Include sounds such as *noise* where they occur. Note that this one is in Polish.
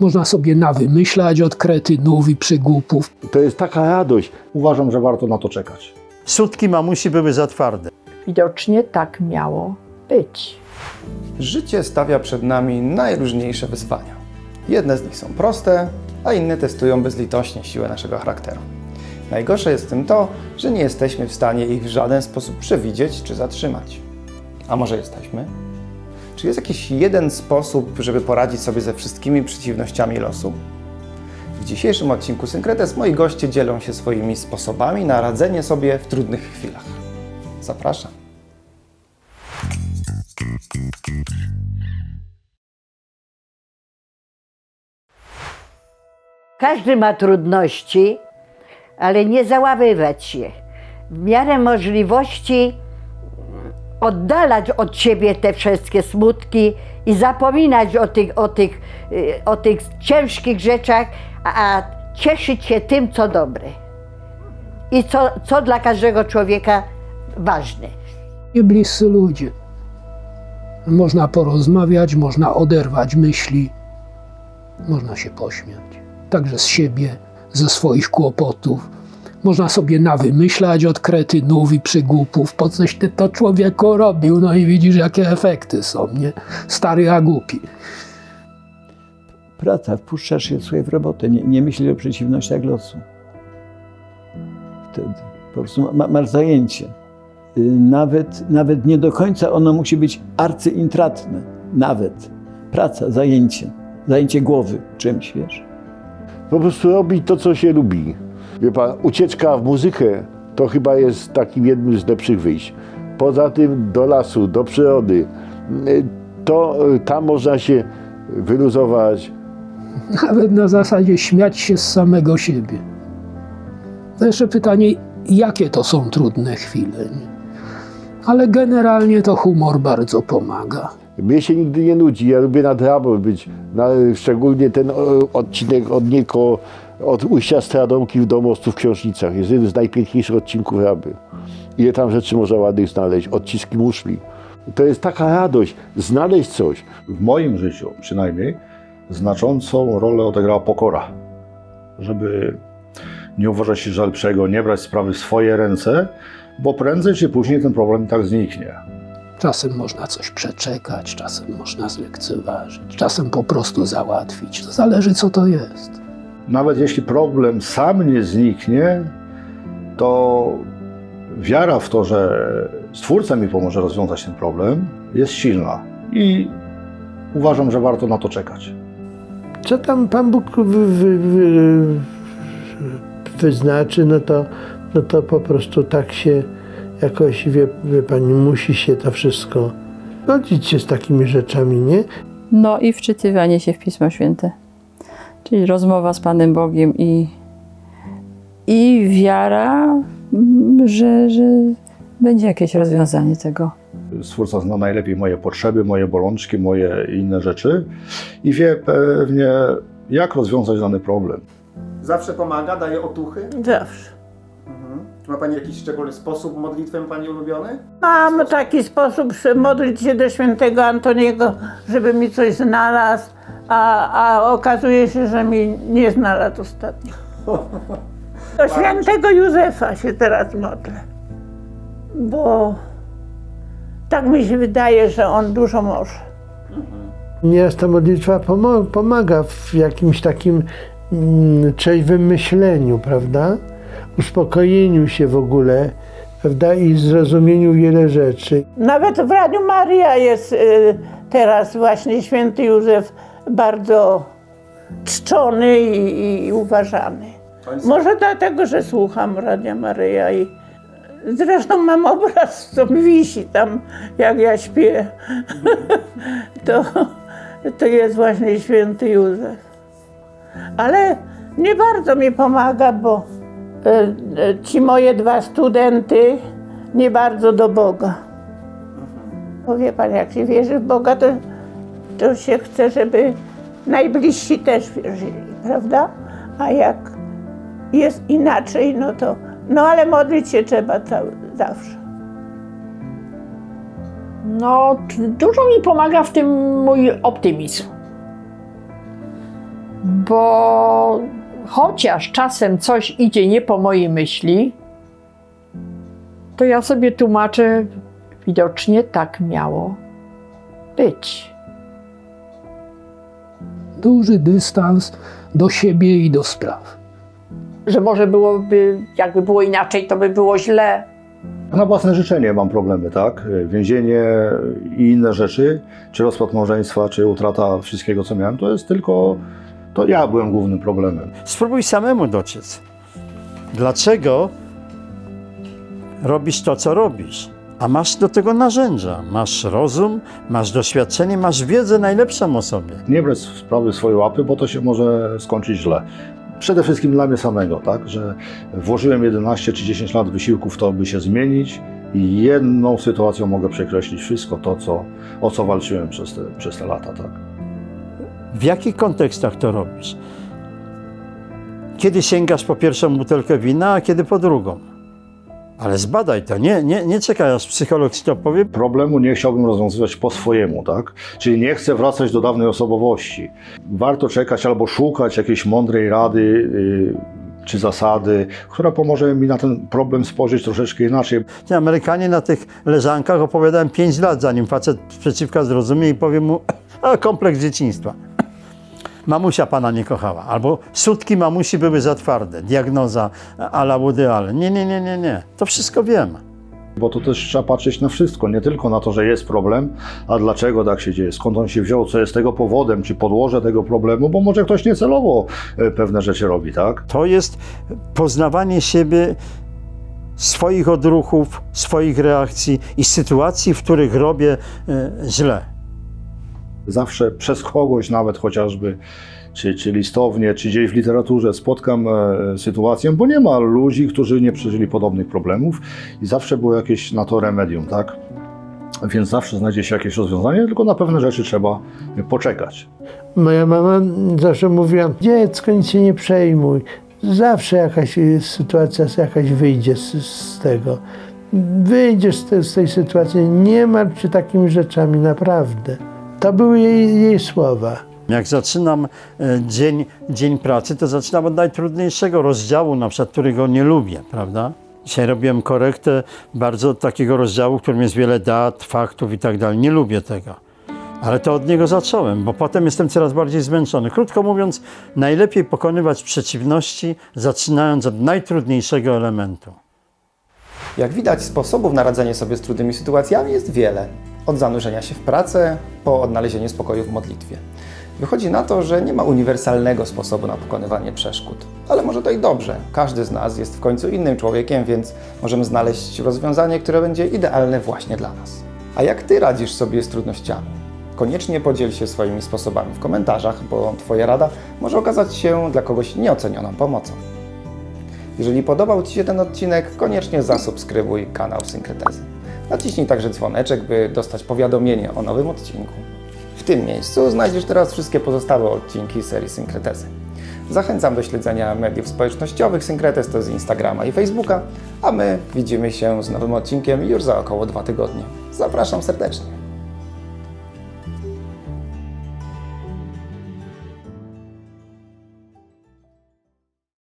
Można sobie nawymyślać od kretynów i przygłupów. To jest taka radość. Uważam, że warto na to czekać. Sutki mamusi były za twarde. Widocznie tak miało być. Życie stawia przed nami najróżniejsze wyzwania. Jedne z nich są proste, a inne testują bezlitośnie siłę naszego charakteru. Najgorsze jest w tym to, że nie jesteśmy w stanie ich w żaden sposób przewidzieć czy zatrzymać. A może jesteśmy? Czy jest jakiś jeden sposób, żeby poradzić sobie ze wszystkimi przeciwnościami losu? W dzisiejszym odcinku Synkretes moi goście dzielą się swoimi sposobami na radzenie sobie w trudnych chwilach. Zapraszam. Każdy ma trudności, ale nie załawywać się. W miarę możliwości oddalać od siebie te wszystkie smutki i zapominać o tych, o tych, y, o tych ciężkich rzeczach, a, cieszyć się tym, co dobre. I co, co dla każdego człowieka ważne. Nie bliscy ludzie. Można porozmawiać, można oderwać myśli, można się pośmiać. Także z siebie, ze swoich kłopotów. Można sobie nawymyślać od kretynów i przygłupów, po coś ty to człowieku robił, no i widzisz jakie efekty są, nie? Stary a głupi. praca, wpuszczasz się słuchaj, w robotę, nie, nie myśli o przeciwnościach losu. Wtedy po prostu ma, masz zajęcie. Y, Nawet, nawet nie do końca ono musi być arcyintratne. Nawet. Praca, zajęcie. Zajęcie głowy czymś, wiesz. Po prostu robić to, co się lubi. Wie pan, ucieczka w muzykę to chyba jest takim jednym z lepszych wyjść. Poza tym do lasu, do przyrody. Y, To y, tam można się wyluzować. Nawet na zasadzie śmiać się z samego siebie. To jeszcze pytanie, jakie to są trudne chwile. Nie? Ale generalnie to humor bardzo pomaga. Mnie się nigdy nie nudzi. Ja lubię nad Rabą być. Na, szczególnie ten odcinek od niego, od ujścia Stradomki do mostu w Książnicach. Jest jeden z najpiękniejszych odcinków Raby. Ile tam rzeczy można ładnych znaleźć. Odciski muszli. To jest taka radość, znaleźć coś. W moim życiu przynajmniej znaczącą rolę odegrała pokora. Żeby nie uważać się za lepszego, nie brać sprawy w swoje ręce, bo prędzej czy później ten problem i tak zniknie. Czasem można coś przeczekać, czasem można zlekceważyć, czasem po prostu załatwić. To zależy, co to jest. Nawet jeśli problem sam nie zniknie, to wiara w to, że Stwórca mi pomoże rozwiązać ten problem, jest silna. I uważam, że warto na to czekać. co tam Pan Bóg wy, wy, wy, wyznaczy, no to, no to po prostu tak się jakoś, wie, wie Pani, musi się to wszystko godzić się z takimi rzeczami, nie? No i wczytywanie się w Pismo Święte. Czyli rozmowa z Panem Bogiem i, i wiara, mm, że, że będzie jakieś rozwiązanie tego. Stwórca zna najlepiej moje potrzeby, moje bolączki, moje inne rzeczy i wie pewnie, jak rozwiązać dany problem. Zawsze pomaga, daje otuchy. Zawsze. Mhm. Czy ma Pani jakiś szczególny sposób modlitwę Pani ulubiony? Mam taki sposób, że modlić się do świętego Antoniego, żeby mi coś znalazł, a, a okazuje się, że mi nie znalazł ostatnio. Do świętego Józefa się teraz modlę, bo tak mi się wydaje, że on dużo może. Nieraz ta modlitwa pomaga w jakimś takim mm, trzeźwym myśleniu, prawda? Uspokojeniu się w ogóle, prawda? I zrozumieniu wiele rzeczy. Nawet w Radiu Maria jest y, teraz właśnie święty Józef bardzo czczony i, i uważany. Może dlatego, że słucham Radia Maryja i zresztą mam obraz, co mi wisi tam, jak ja śpię. *laughs* to, to jest właśnie święty Józef. Ale nie bardzo mi pomaga, bo e, e, ci moje dwa studenty nie bardzo do Boga. Bo wie pan, jak się wierzy w Boga, to, to się chce, żeby najbliżsi też wierzyli, prawda? A jak jest inaczej, no to. No ale modlić się trzeba cały, zawsze. No, dużo mi pomaga w tym mój optymizm. bo chociaż czasem coś idzie nie po mojej myśli, to ja sobie tłumaczę, widocznie tak miało być. Duży dystans do siebie i do spraw. Że może byłoby, jakby było inaczej, to by było źle. Na własne życzenie mam problemy, tak? Więzienie i inne rzeczy, czy rozpad małżeństwa, czy utrata wszystkiego, co miałem, to jest tylko, to ja byłem głównym problemem. Spróbuj samemu dociec. Dlaczego robisz to, co robisz? A masz do tego narzędzia. Masz rozum, masz doświadczenie, masz wiedzę najlepszą o sobie. Nie brać sprawy w swoje łapy, bo to się może skończyć źle. Przede wszystkim dla mnie samego, tak? Że włożyłem 11 czy 10 lat wysiłku w to, by się zmienić i jedną sytuacją mogę przekreślić wszystko to, co, o co walczyłem przez te, przez te lata, tak? W jakich kontekstach to robisz? Kiedy sięgasz po pierwszą butelkę wina, a kiedy po drugą? Ale zbadaj to, nie, nie, nie czekaj aż psycholog ci to powie. Problemu nie chciałbym rozwiązywać po swojemu, tak? Czyli nie chcę wracać do dawnej osobowości. Warto czekać albo szukać jakiejś mądrej rady yy, czy zasady, która pomoże mi na ten problem spojrzeć troszeczkę inaczej. Ci Amerykanie na tych leżankach opowiadałem 5 lat, zanim facet przeciwka zrozumie i powie mu, *laughs* a kompleks dzieciństwa. Mamusia pana nie kochała. Albo sutki mamusi były za twarde. Diagnoza a la Woody Allen. Nie, nie, nie, nie, nie. To wszystko wiem. Bo to też trzeba patrzeć na wszystko, nie tylko na to, że jest problem, a dlaczego tak się dzieje, skąd on się wziął, co jest tego powodem, czy podłoże tego problemu, bo może ktoś niecelowo e, pewne rzeczy robi, tak? To jest poznawanie siebie, swoich odruchów, swoich reakcji i sytuacji, w których robię e, źle. Zawsze przez kogoś, nawet chociażby, czy, czy listownie, czy gdzieś w literaturze spotkam e, sytuację, bo nie ma ludzi, którzy nie przeżyli podobnych problemów i zawsze było jakieś na to remedium, tak? Więc zawsze znajdzie się jakieś rozwiązanie, tylko na pewne rzeczy trzeba poczekać. Moja mama zawsze mówiła, dziecko, nic się nie przejmuj. Zawsze jakaś sytuacja jakaś wyjdzie z, z tego. Wyjdziesz z, z tej sytuacji, nie martw się takimi rzeczami, naprawdę. To były jej, jej słowa. Jak zaczynam e, dzień, dzień pracy, to zaczynam od najtrudniejszego rozdziału, na przykład którego nie lubię, prawda? Dzisiaj robiłem korektę bardzo takiego rozdziału, w którym jest wiele dat, faktów i tak dalej. Nie lubię tego. Ale to od niego zacząłem, bo potem jestem coraz bardziej zmęczony. Krótko mówiąc, najlepiej pokonywać przeciwności, zaczynając od najtrudniejszego elementu. Jak widać, sposobów na radzenie sobie z trudnymi sytuacjami jest wiele. Od zanurzenia się w pracę, po odnalezienie spokoju w modlitwie. Wychodzi na to, że nie ma uniwersalnego sposobu na pokonywanie przeszkód. Ale może to i dobrze. Każdy z nas jest w końcu innym człowiekiem, więc możemy znaleźć rozwiązanie, które będzie idealne właśnie dla nas. A jak Ty radzisz sobie z trudnościami? Koniecznie podziel się swoimi sposobami w komentarzach, bo Twoja rada może okazać się dla kogoś nieocenioną pomocą. Jeżeli podobał Ci się ten odcinek, koniecznie zasubskrybuj kanał Synkretezy. Naciśnij także dzwoneczek, by dostać powiadomienie o nowym odcinku. W tym miejscu znajdziesz teraz wszystkie pozostałe odcinki serii Synkretezy. Zachęcam do śledzenia mediów społecznościowych Synkretez, to z Instagrama i Facebooka, a my widzimy się z nowym odcinkiem już za około dwa tygodnie. Zapraszam serdecznie.